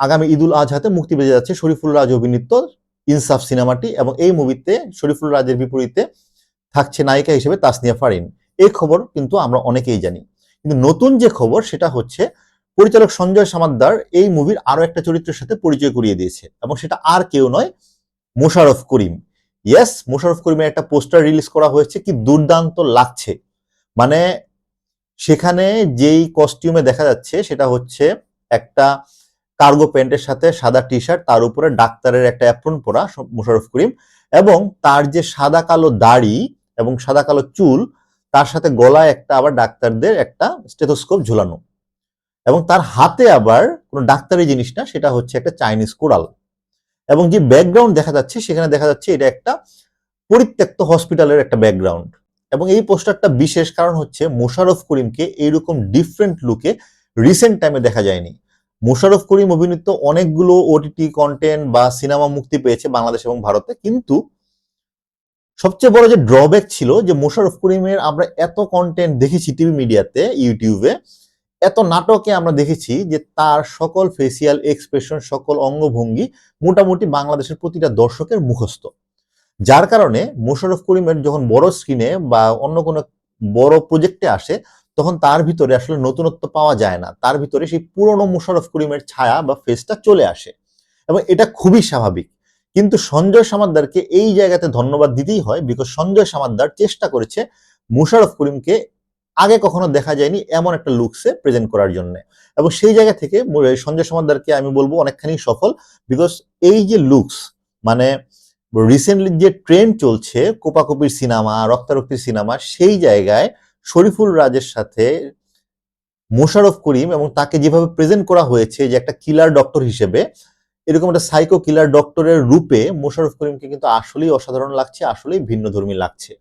আগামী ঈদুল আজহাতে মুক্তি পেয়ে যাচ্ছে শরীফুল রাজ অভিনীত ইনসাফ সিনেমাটি এবং এই মুভিতে শরীফুল রাজের বিপরীতে থাকছে নায়িকা হিসেবে তাসনিয়া ফারিন। এই খবর কিন্তু আমরা অনেকেই জানি। কিন্তু নতুন যে খবর সেটা হচ্ছে পরিচালক সঞ্জয় সামাদ্দার এই মুভির আরও একটা চরিত্রের সাথে পরিচয় করিয়ে দিয়েছে এবং সেটা আর কেউ নয় মোশারফ করিম। ইয়েস মোশারফ করিমের একটা পোস্টার রিলিজ করা হয়েছে, কি দুর্দান্ত লাগছে। মানে সেখানে যেই কস্টিউমে দেখা যাচ্ছে সেটা হচ্ছে একটা কার্গো প্যান্টের সাথে সাদা টি শার্ট তার উপরে ডাক্তারের একটা অ্যাপ্রন পরা মোশাররফ করিম এবং তার যে সাদা কালো দাড়ি এবং সাদা কালো চুল, তার সাথে গলায় একটা আবার ডাক্তারদের একটা স্টেথোস্কোপ ঝুলানো। এবং তার হাতে আবার কোনো ডাক্তারি জিনিস না, সেটা হচ্ছে একটা চাইনিজ কোরাল এবং যে ব্যাকগ্রাউন্ড দেখা যাচ্ছে, সেখানে দেখা যাচ্ছে এটা একটা পরিত্যক্ত হসপিটালের একটা ব্যাকগ্রাউন্ড এবং এই পোস্টারটা বিশেষ কারণ হচ্ছে মোশাররফ করিমকে এইরকম ডিফারেন্ট লুকে রিসেন্ট টাইমে দেখা যায়নি। মোশাররফ করিম অভিনীত অনেকগুলো ওটিটি কন্টেন্ট বা সিনেমা মুক্তি পেয়েছে বাংলাদেশ এবং ভারতে। কিন্তু সবচেয়ে বড় যে ড্রব্যাক ছিল যে মোশাররফ করিমের আমরা এত কন্টেন্ট দেখেছি টিভি মিডিয়াতে ইউটিউবে এত নাটকে আমরা দেখেছি যে তার সকল ফেসিয়াল এক্সপ্রেশন সকল অঙ্গভঙ্গি মোটামুটি বাংলাদেশের প্রতিটা দর্শকের মুখস্থ। যার কারণে মোশাররফ করিমের যখন বড় স্ক্রিনে বা অন্য কোনো বড় প্রজেক্টে আসে তখন তার ভিতরে আসলে নতুনত্ব পাওয়া যায় না। তার ভিতরে সেই পুরনো মুশারফ করিমের ছায়া বা ফেসটা চলে আসে এবং এটা খুবই স্বাভাবিক। কিন্তু সঞ্জয় সামাদ্দারকে এই জায়গাতে ধন্যবাদ দিতেই হয় বিকজ সঞ্জয় সামাদ্দার চেষ্টা করেছে মুশারফ করিমকে আগে কখনো দেখা যায়নি এমন একটা লুকসে প্রেজেন্ট করার জন্য। এবং সেই জায়গা থেকে সঞ্জয় সামাদ্দারকে আমি বলব অনেকখানি সফল বিকজ এই যে লুকস মানে রিসেন্টলি যে ট্রেন্ড চলছে, কোপাকপির সিনেমা রক্তারক্তির সিনেমা সেই জায়গায় শরীফুল রাজের সাথে মোশারফ করিম এবং তাকে যেভাবে প্রেজেন্ট করা হয়েছে যে একটা কিলার ডক্টর হিসেবে, এরকম একটা সাইকো কিলার ডক্টরের রূপে মোশারফ করিমকে কিন্তু আসলেই অসাধারণ লাগছে, আসলেই ভিন্নধর্মী লাগছে।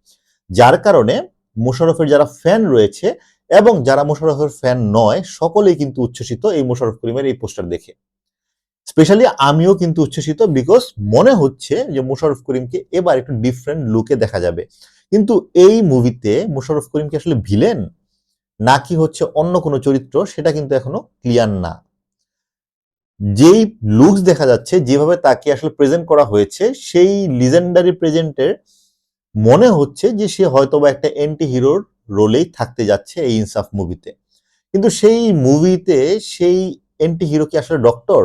যার কারণে মোশাররফের যারা ফ্যান রয়েছে এবং যারা মোশারফের ফ্যান নয়, সকলেই কিন্তু উচ্ছ্বসিত এই মোশাররফ করিমের এই পোস্টার দেখে। স্পেশালি আমিও কিন্তু উচ্ছ্বসিত বিকজ মনে হচ্ছে যে মোশাররফ করিমকে এবার একটু ডিফারেন্ট লুকে দেখা যাবে। কিন্তু এই মুভিতে মোশাররফ করিম কি আসলে ভিলেন? নাকি হচ্ছে অন্য কোনো চরিত্র? সেটা কিন্তু এখনও ক্লিয়ার না। যেই লুকস দেখা যাচ্ছে, যেভাবে তাকে আসলে প্রেজেন্ট করা হয়েছে, সেই লিজেন্ডারি প্রেজেন্টের মনে হচ্ছে যে সে হয়তোবা একটা অ্যান্টি হিরোর রোলেই থাকতে যাচ্ছে এই ইনসাফ মুভিতে কিন্তু সেই মুভিতে সেই অ্যান্টি হিরো কি আসলে ডক্টর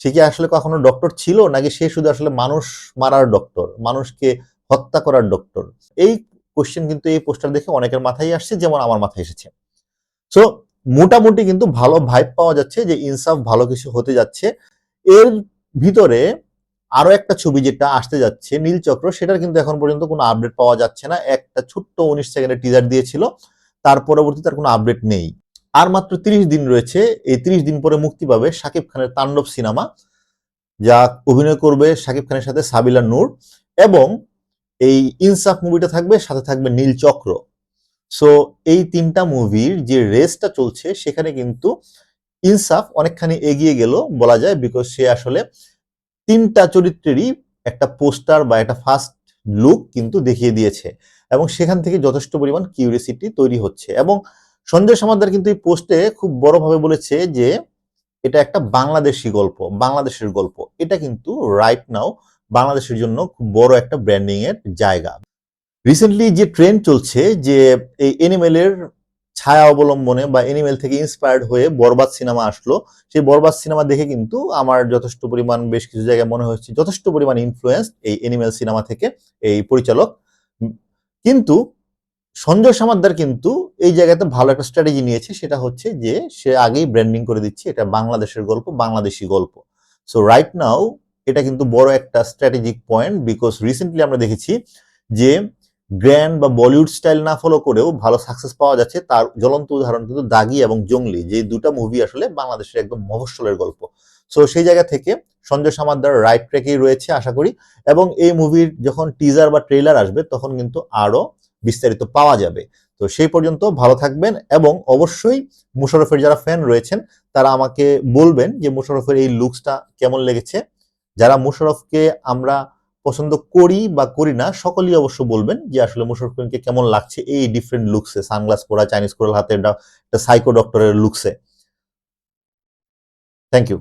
সে কি আসলে কখনো ডক্টর ছিল? নাকি সে শুধু আসলে মানুষ মারার ডক্টর মানুষকে হত্যা করার ডক্টর এই কোশ্চেন কিন্তু এই পোস্টার দেখে অনেকের মাথায় আসছে, যেমন আমার মাথায় এসেছে। সো মোটামুটি কিন্তু ভালো ভাইব পাওয়া যাচ্ছে যে ইনসাফ ভালো কিছু হতে যাচ্ছে। এর ভিতরে আরও একটা ছবি যেটা আসতে যাচ্ছে নীলচক্র সেটার কিন্তু এখন পর্যন্ত কোনো আপডেট পাওয়া যাচ্ছে না। একটা ছোট্ট উনিশ সেকেন্ডের টিজার দিয়েছিল, তার পরবর্তী তার কোনো আপডেট নেই। আর মাত্র তিরিশ দিন রয়েছে, এই তিরিশ দিন পরে মুক্তি পাবে শাকিব খানের তাণ্ডব সিনেমা। যা অভিনয় করবে শাকিব খানের সাথে সাবিলা নূর। এবং এই ইনসাফ মুভিটা থাকবে, সাথে থাকবে নীল চক্র। সো এই তিনটা মুভির যে রেসটা চলছে, সেখানে কিন্তু ইনসাফ অনেকখানি এগিয়ে গেল বলা যায় বিকজ সে আসলে তিনটা চরিত্রেরই একটা পোস্টার বা একটা ফার্স্ট লুক কিন্তু দেখিয়ে দিয়েছে। এবং সেখান থেকে যথেষ্ট পরিমাণ কিউরিয়াসিটি তৈরি হচ্ছে। এবং সঞ্জয় সমাদ্দার কিন্তু এই পোস্টে খুব বড়ভাবে বলেছে যে, এটা একটা বাংলাদেশি গল্প, বাংলাদেশের গল্প। এটা কিন্তু রাইট নাও বাংলাদেশের জন্য খুব বড় একটা ব্র্যান্ডিং এর জায়গা। রিসেন্টলি যে ট্রেন্ড চলছে যে এই এনিমেলের ছায়া অবলম্বনে বা এনিমেল থেকে ইন্সপায়ার্ড হয়ে বরবাদ সিনেমা আসলো, সেই বরবাদ সিনেমা দেখে কিন্তু আমার যথেষ্ট পরিমাণ বেশ কিছু জায়গায় মনে হচ্ছে যথেষ্ট পরিমাণ ইনফ্লুয়েন্স এই এনিমেল সিনেমা থেকে এই পরিচালক। কিন্তু সঞ্জয় সামাদ্দার কিন্তু এই জায়গাতে ভালো একটা স্ট্র্যাটেজি নিয়েছে, সেটা হচ্ছে যে সে আগেই ব্র্যান্ডিং করে দিচ্ছে, এটা বাংলাদেশের গল্প, বাংলাদেশি গল্প। সো রাইট নাও এটা কিন্তু বড় একটা স্ট্র্যাটেজিক পয়েন্ট বিকজ রিসেন্টলি আমরা দেখেছি যে গ্র্যান্ড বা বলিউড স্টাইল না ফলো করেও ভালো সাকসেস পাওয়া যাচ্ছে। তার জ্বলন্ত উদাহরণ কিন্তু দাগি এবং জঙ্গলি, যে দুটা মুভি আসলে বাংলাদেশের একদম মফস্বলের গল্প। সো সেই জায়গা থেকে সঞ্জয় সামাদ্দার রাইট ট্র্যাকেই রয়েছে আশা করি। এবং এই মুভির যখন টিজার বা ট্রেলার আসবে, তখন কিন্তু আরও বিস্তারিত পাওয়া যাবে। তো সেই পর্যন্ত ভালো থাকবেন এবং অবশ্যই মুশারফের যারা ফ্যান রয়েছেন, তারা আমাকে বলবেন যে মুশারফের এই লুকসটা কেমন লেগেছে। যারা মুশারফকে আমরা পছন্দ করি বা করি না, সকলেই অবশ্য বলবেন যে আসলে মুশারফ কেমন লাগছে এই ডিফারেন্ট লুকসে সানগ্লাস পরা চাইনিজ কোরাল হাতে একটা সাইকো ডক্টরের লুকসে থ্যাংক ইউ